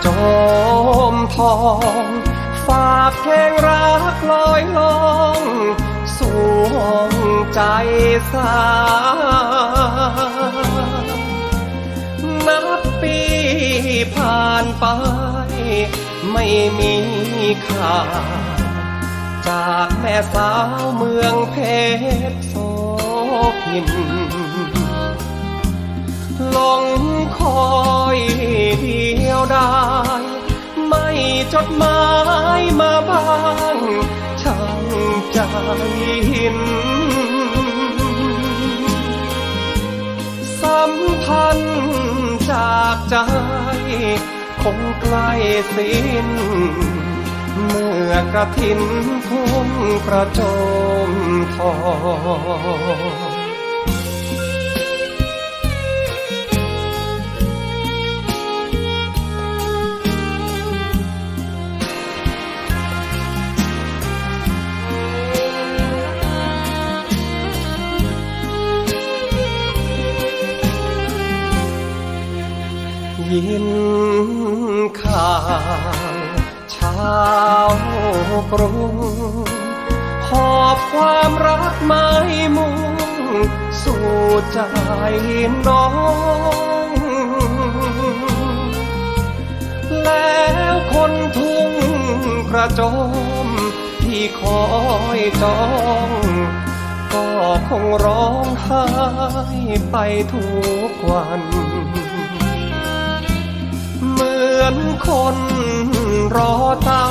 โจมทอง ฝากเพลงรักลอยลองสู่ห้องใจสาวนับปีผ่านไป ไม่มีข่าจากแม่สาวเมืองเพชรโสพิน ลงคอ ดียวดายไม่จดหมายมาบ้างช่างใจหินสัมพันธ์จากใจ คงใกล้สิ้น เมื่อกระถินทุ่งกระโจมทอง ยินข่าวชาวกรุงหอบความรักไม้มุ่งสู่ใจน้องแล้วคนทุ่งกระจมที่คอยจองก็คงร้องไห้ไปทุกวัน มือนคนรอตา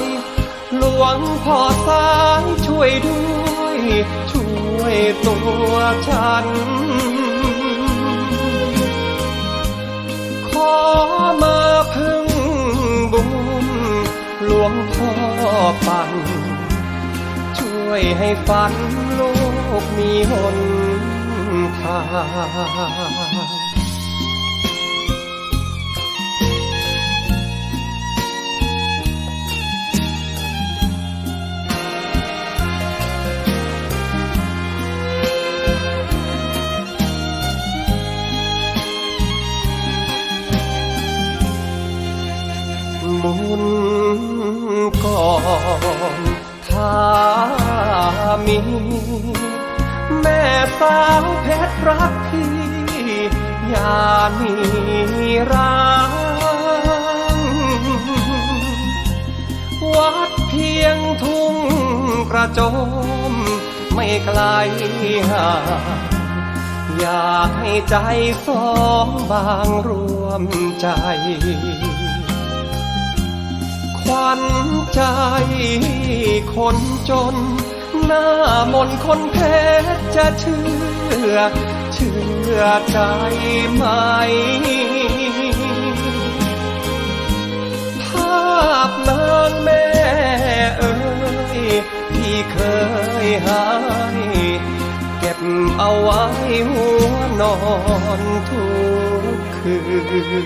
ย หลวงพ่อสายช่วยด้วย ช่วยตัวฉัน ขอมาพึ่งบุญหลวงพ่อปัน ช่วยให้ฝันลูกมีหนทาง บุญก่อนถ้ามี แม่สาวเพชรรักพี่อย่าหนีร้างวัดเพียงทุ่งกระโจม ไม่ไกลห่างอยากให้ใจสองบางรวมใจ ขวัญใจคนจน หน้ามนคนเพชรจะเชื่อ เชื่อใจไหม ภาพนางแม่เอ่ยที่เคยหายเก็บเอาไว้หัวนอนทุกคืน